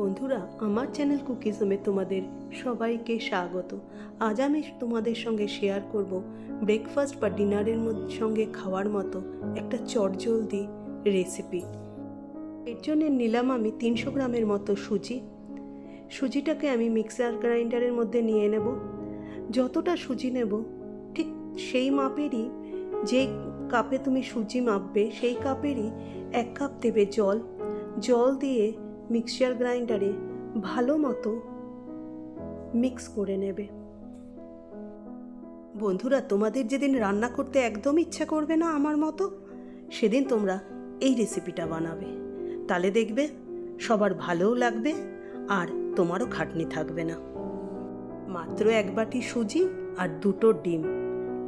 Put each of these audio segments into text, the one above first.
বন্ধুরা, আমার চ্যানেল কুকিজমে তোমাদের সবাইকে স্বাগত। আজ আমি তোমাদের সঙ্গে শেয়ার করব ব্রেকফাস্ট বা ডিনারের সঙ্গে খাওয়ার মতো একটা চটজলদি রেসিপি এর জন্য নিলাম আমি তিনশো গ্রামের মতো সুজি। সুজিটাকে আমি মিক্সার গ্রাইন্ডারের মধ্যে নিয়ে নেব। যতটা সুজি নেব, ঠিক সেই মাপেরই যে কাপে তুমি সুজি মাপবে, সেই কাপেরই এক কাপ দেবে জল। জল দিয়ে মিক্সচার গ্রাইন্ডারে ভালো মতো মিক্স করে নেবে। বন্ধুরা, তোমাদের যেদিন রান্না করতে একদম ইচ্ছা করবে না আমার মতো, সেদিন তোমরা এই রেসিপিটা বানাবে। তাহলে দেখবে সবার ভালোও লাগবে আর তোমারও খাটনি থাকবে না। মাত্র এক বাটি সুজি আর দুটো ডিম,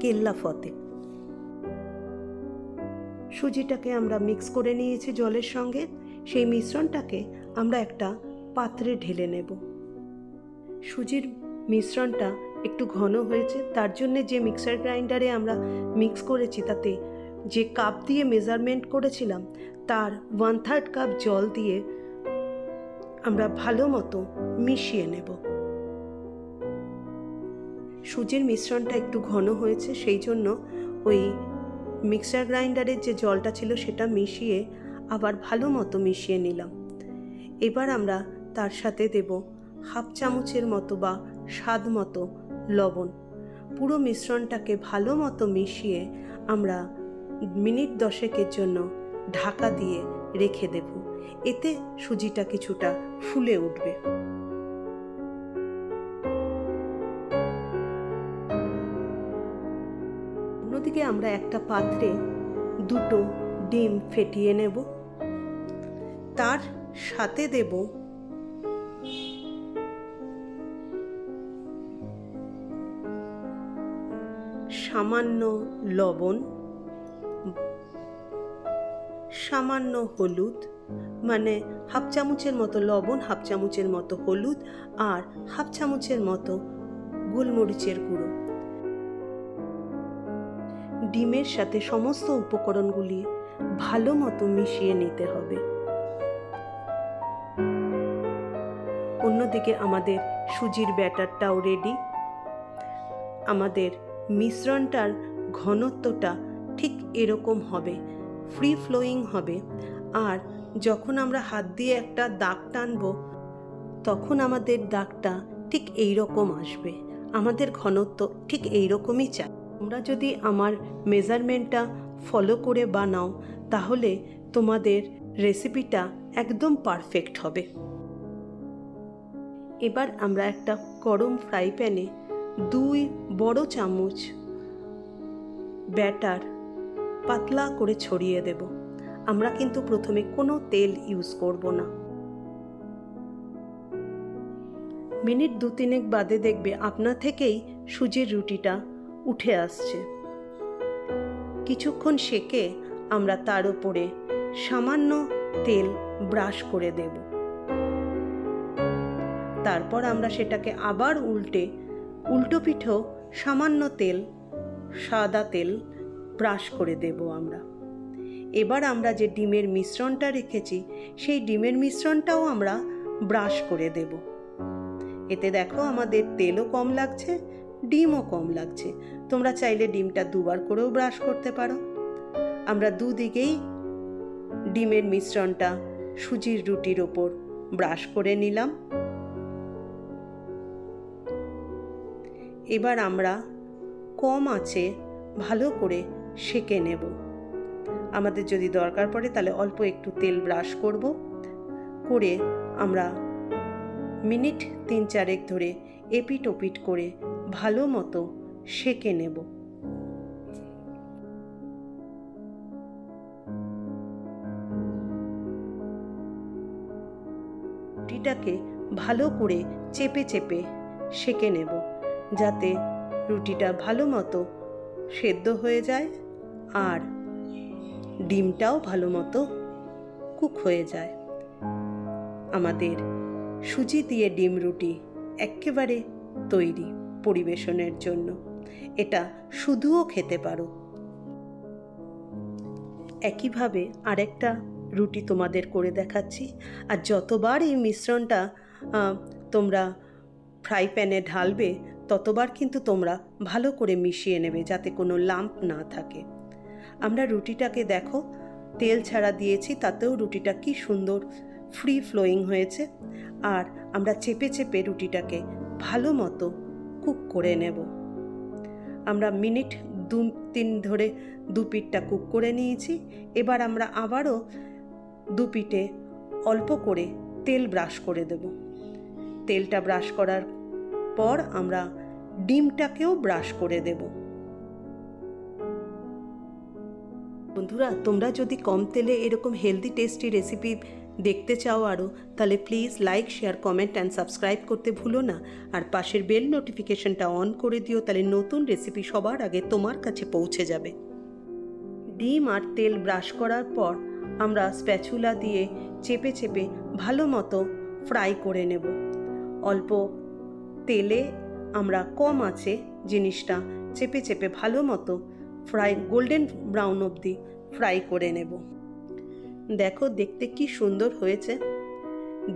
কেল্লা ফতে। সুজিটাকে আমরা মিক্স করে নিয়েছি জলের সঙ্গে। সেই মিশ্রণটাকে আমরা একটা পাত্রে ঢেলে নেব। সুজির মিশ্রণটা একটু ঘন হয়েছে, তার জন্য যে মিক্সার গ্রাইন্ডারে আমরা মিক্স করেছি, তাতে যে কাপ দিয়ে মেজারমেন্ট করেছিলাম, তার ওয়ান থার্ড কাপ জল দিয়ে আমরা ভালো মতো মিশিয়ে নেব। সুজির মিশ্রণটা একটু ঘন হয়েছে, সেই জন্য ওই মিক্সার গ্রাইন্ডারের যে জলটা ছিল, সেটা মিশিয়ে আবার ভালো মতো মিশিয়ে নিলাম। এবার আমরা তার সাথে দেব হাফ চামচের মতো বা স্বাদ মতো লবণ। পুরো মিশ্রণটাকে ভালো মতো মিশিয়ে আমরা মিনিট দশেকের জন্য ঢাকা দিয়ে রেখে দেব। এতে সুজিটা কিছুটা ফুলে উঠবে। অন্যদিকে আমরা একটা পাত্রে দুটো ডিম ফেটিয়ে নেব। তার সাথে দেব। সামান্য লবণ, সামান্য হলুদ মানে হাফ চামচের মতো লবণ, হাফ চামচের মতো হলুদ আর হাফ চামচের মতো গোলমরিচের গুঁড়ো। ডিমের সাথে সমস্ত উপকরণগুলি ভালো মতো মিশিয়ে নিতে হবে। অন্যদিকে আমাদের সুজির ব্যাটারটাও রেডি আমাদের মিশ্রণটার ঘনত্বটা ঠিক এরকম হবে ফ্রি ফ্লোয়িং হবে। আর যখন আমরা হাত দিয়ে একটা দাগ টানবো, তখন আমাদের দাগটা ঠিক এই রকম আসবে। আমাদের ঘনত্ব ঠিক এই রকমই চাই তোমরা যদি আমার মেজারমেন্টটা ফলো করে বানাও, তাহলে তোমাদের রেসিপিটা একদম পারফেক্ট হবে। এবার আমরা একটা গরম ফ্রাই প্যানে দুই বড় চামচ ব্যাটার পাতলা করে ছড়িয়ে দেব। আমরা কিন্তু প্রথমে কোনো তেল ইউজ করব না। মিনিট দু তিনেক বাদে দেখবে আপনা থেকেই সুজির রুটিটা উঠে আসছে। কিছুক্ষণ সেকে আমরা তার উপরে সামান্য তেল ব্রাশ করে দেব। তারপর আমরা সেটাকে আবার উল্টে, উল্টো পিঠেও সামান্য তেল, সাদা তেল ব্রাশ করে দেব আমরা। এবার আমরা যে ডিমের মিশ্রণটা রেখেছি, সেই ডিমের মিশ্রণটাও আমরা ব্রাশ করে দেব। এতে দেখো আমাদের তেলও কম লাগছে, ডিমও কম লাগছে। তোমরা চাইলে ডিমটা দুবার করেও ব্রাশ করতে পারো। আমরা দুদিকেই ডিমের মিশ্রণটা সুজির রুটির ওপর ব্রাশ করে নিলাম। এবার আমরা কম আছে ভালো করে সেকে নেব। আমাদের যদি দরকার পড়ে তাহলে অল্প একটু তেল ব্রাশ করব। করে আমরা মিনিট তিন চারেক ধরে এপিট ওপিট করে ভালো মতো সেকে নেব। রুটিটাকে ভালো করে চেপে চেপে সেকে নেব। যাতে রুটিটা ভালো মতো সেদ্ধ হয়ে যায় আর ডিমটাও ভালো মতো কুক হয়ে যায়। আমাদের সুজি দিয়ে ডিম রুটি একেবারে তৈরি পরিবেশনের জন্য। এটা শুধুও খেতে পারো। একইভাবে আরেকটা রুটি তোমাদের করে দেখাচ্ছি। আর যতবার এই মিশ্রণটা তোমরা ফ্রাই প্যানে ঢালবে ততবার কিন্তু তোমরা ভালো করে মিশিয়ে নেবে যাতে কোনো লাম্প না থাকে। আমরা রুটিটাকে দেখো, তেল ছাড়া দিয়েছি, তাতেও রুটিটা কি সুন্দর ফ্রি ফ্লোয়িং হয়েছে। আর আমরা চেপে চেপে রুটিটাকে ভালো মতো কুক করে নেব। আমরা মিনিট দু, তিন ধরে দু পিঠটা কুক করে নিয়েছি। এবার আমরা আবারও দু পিঠে অল্প করে তেল ব্রাশ করে দেব। তেলটা ব্রাশ করার পর আমরা ডিমটাকেও ব্রাশ করে দেব। বন্ধুরা, তোমরা যদি কম তেলে এরকম হেলদি টেস্টি রেসিপি দেখতে চাও আরও, তাহলে please like share comment and subscribe করতে ভুলো না। আর পাশের বেল নোটিফিকেশনটা অন করে দিও, তাহলে নতুন রেসিপি সবার আগে তোমার কাছে পৌঁছে যাবে। ডিম আর তেল ব্রাশ করার পর আমরা স্প্যাচুলা দিয়ে চেপে চেপে ভালো মতো ফ্রাই করে নেব। অল্প তেলে আমরা কম আছে জিনিসটা চেপে চেপে ভালো মতো ফ্রাই গোল্ডেন ব্রাউন অবধি ফ্রাই করে নেব। দেখো দেখতে কি সুন্দর হয়েছে।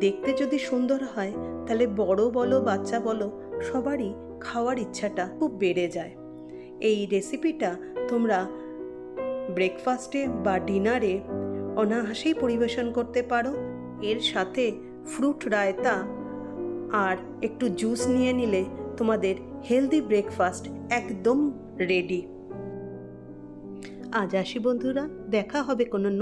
দেখতে যদি সুন্দর হয়, তাহলে বড় বলো, বাচ্চা বলো, সবারই খাওয়ার ইচ্ছাটা খুব বেড়ে যায়। এই রেসিপিটা তোমরা ব্রেকফাস্টে বা ডিনারে অনাহাসেই পরিবেশন করতে পারো। এর সাথে ফ্রুট রায়তা আর একটু জুস নিয়ে নিলে তোমাদের হেলদি ব্রেকফাস্ট একদম রেডি আজ আসি বন্ধুরা দেখা হবে কোনো